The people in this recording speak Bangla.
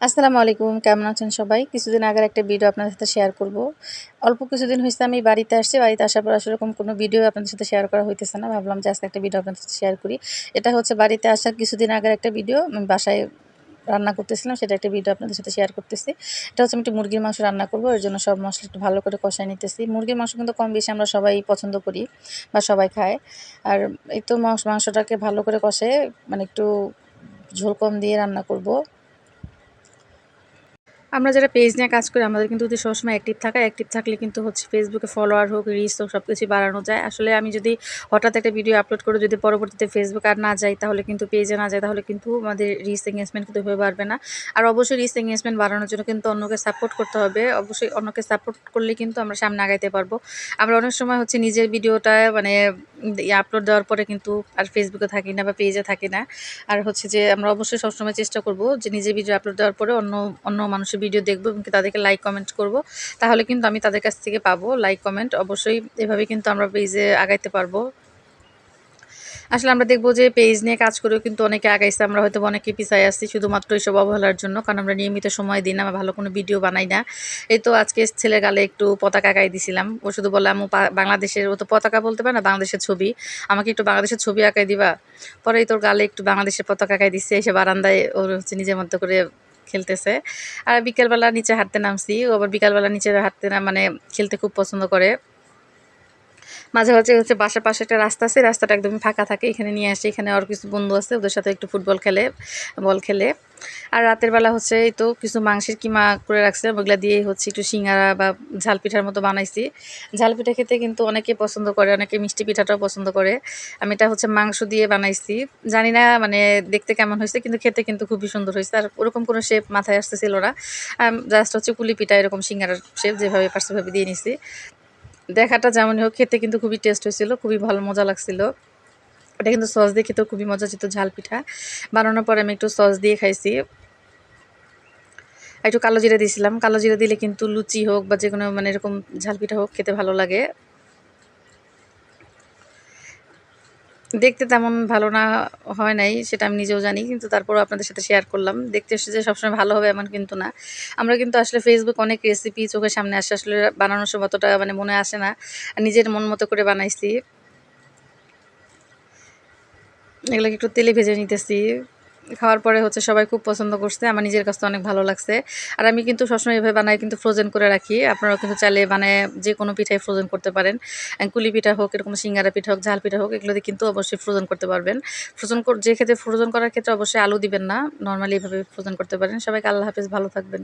আসসালামু আলাইকুম কেমন আছেন সবাই? কিছুদিন আগের একটা ভিডিও আপনাদের সাথে শেয়ার করব। অল্প কিছুদিন হয়েছে, আমি বাড়িতে আসছি। বাড়িতে আসার পর আসলে এরকম কোনো ভিডিও আপনাদের সাথে শেয়ার করা হইতেছে না। ভাবলাম যে আজকে একটা ভিডিও আপনাদের সাথে শেয়ার করি। এটা হচ্ছে বাড়িতে আসার কিছুদিন আগের একটা ভিডিও আমি বাসায় রান্না করতেছিলাম, সেটা একটা ভিডিও আপনাদের সাথে শেয়ার করতেছি। এটা হচ্ছে আমি একটু মুরগির মাংস রান্না করব, এর জন্য সব মশলা একটু ভালো করে কষাই নিতেছি। মুরগির মাংস কিন্তু কম বেশি আমরা সবাই পছন্দ করি বা সবাই খায়। আর এই তো মাংসটাকে ভালো করে কষে মানে একটু ঝোল কম দিয়ে রান্না করব। আমরা যারা পেজ নিয়ে কাজ করি, আমাদের কিন্তু যদি সবসময় অ্যাক্টিভ থাকা। অ্যাক্টিভ থাকলে কিন্তু হচ্ছে ফেসবুকে ফলোয়ার হোক রিচ হোক সব কিছুই বাড়ানো যায়। আসলে আমি যদি হঠাৎ একটা ভিডিও আপলোড করে যদি পরবর্তীতে ফেসবুক আর না যাই, তাহলে কিন্তু পেজে না যায় তাহলে কিন্তু আমাদের রিচ এঙ্গেজমেন্ট কিন্তু হয়ে পারবে না। আর অবশ্যই রিচ এঙ্গেজমেন্ট বাড়ানোর জন্য কিন্তু অন্যকে সাপোর্ট করতে হবে। অবশ্যই অন্যকে সাপোর্ট করলে কিন্তু আমরা সামনে আগাইতে পারব। আমরা অনেক সময় হচ্ছে নিজের ভিডিওটা মানে আপলোড দেওয়ার পরে কিন্তু আর ফেসবুকে থাকি না বা পেজে থাকি না। আর হচ্ছে যে আমরা অবশ্যই সবসময় চেষ্টা করব যে নিজে ভিডিও আপলোড দেওয়ার পরে অন্য অন্য মানুষের ভিডিও দেখব এবং তাদেরকে লাইক কমেন্ট করব। তাহলে কিন্তু আমি তাদের কাছ থেকে পাবো লাইক কমেন্ট অবশ্যই এভাবে কিন্তু আমরা পেজে আগাইতে পারব। আসলে আমরা দেখব যে পেজ নিয়ে কাজ করেও কিন্তু অনেকে আগাইছে। আমরা হয়তো অনেকে পিছাই আসছি শুধুমাত্র এইসব অবহেলার জন্য, কারণ আমরা নিয়মিত সময় দিই না, আমরা ভালো কোনো ভিডিও বানাই না। এই তো আজকে ছেলের গালে একটু পতাকা আঁকাই দিছিলাম। ও শুধু বললাম বাংলাদেশের ও তো পতাকা বলতে পারে না, বাংলাদেশের ছবি। আমাকে একটু বাংলাদেশের ছবি আঁকাই দিবা? পরে তোর গালে একটু বাংলাদেশের পতাকা আঁকাই দিচ্ছে এসে বারান্দায় ওর হচ্ছে নিজের মতো করে খেলতেছে। আর বিকেলবেলা নিচে হাঁটতে নামছি। ও আবার বিকালবেলা নিচে হাঁটতে না মানে খেলতে খুব পছন্দ করে। মাঝে মাঝে হচ্ছে বাসার পাশে একটা রাস্তা আছে, রাস্তাটা একদমই ফাঁকা থাকে, এখানে নিয়ে আসে, এখানে আর কিছু বন্ধু আছে, ওদের সাথে একটু ফুটবল খেলে, বল খেলে। আর রাতের বেলা হচ্ছে এই তো কিছু মাংসের কিমা করে রাখছে, ওগুলা দিয়ে হচ্ছে একটু সিঙ্গারা বা ঝাল পিঠার মতো বানাইছি। ঝাল পিঠা খেতে কিন্তু অনেকে পছন্দ করে, অনেকে মিষ্টি পিঠাটাও পছন্দ করে। আমি এটা হচ্ছে মাংস দিয়ে বানাইছি। জানি না মানে দেখতে কেমন হয়েছে, কিন্তু খেতে কিন্তু খুবই সুন্দর হয়েছে। আর ওরকম কোনো শেপ মাথায় আসতেছিল না। জাস্ট হচ্ছে পুলি পিঠা, এরকম সিঙ্গারার শেপ যেভাবে পারছে ভাবে দিয়ে নিছি। দেখাটা যেমনই হোক, খেতে কিন্তু খুবই টেস্ট হয়েছিল, খুবই ভালো মজা লাগছিল। এটা কিন্তু সস দিয়ে খেতেও খুবই মজা যেত ঝাল পিঠা। বানানোর পর আমি একটু সস দিয়ে খাইছি। একটু কালো জিরা দিয়েছিলাম। কালো জিরা দিলে কিন্তু লুচি হোক বা যে কোনো মানে এরকম ঝাল পিঠা হোক, খেতে ভালো লাগে। দেখতে তেমন ভালো না হয় নাই, সেটা আমি নিজেও জানি, কিন্তু তারপরও আপনাদের সাথে শেয়ার করলাম। দেখতে এসে যে সবসময় ভালো হবে এমন কিন্তু না। আমরা কিন্তু আসলে ফেসবুক অনেক রেসিপি চোখের সামনে আসে, আসলে বানানোর সময় অতটা মানে মনে আসে না। নিজের মন মতো করে বানাইছি। এগুলোকে একটু তেলে ভেজে নিতেছি। খাওয়ার পরে হচ্ছে সবাই খুব পছন্দ করছে, আমার নিজের কাছে অনেক ভালো লাগছে। আর আমি কিন্তু সবসময় এভাবে বানাই কিন্তু ফ্রোজেন করে রাখি, আপনারাও কিন্তু চাইলে বানায় যে কোনো পিঠাই ফ্রোজেন করতে পারেন। কুলি পিঠা হোক, এরকম সিঙ্গারা পিঠা হোক, ঝাল পিঠা হোক, এগুলোতে কিন্তু অবশ্যই ফ্রোজেন করতে পারবেন। ফ্রোজেন যে ক্ষেত্রে ফ্রোজেন করার ক্ষেত্রে অবশ্যই আলু দিবেন না নর্মালি এভাবে ফ্রোজেন করতে পারেন। সবাইকে আল্লাহ হাফেজ, ভালো থাকবেন।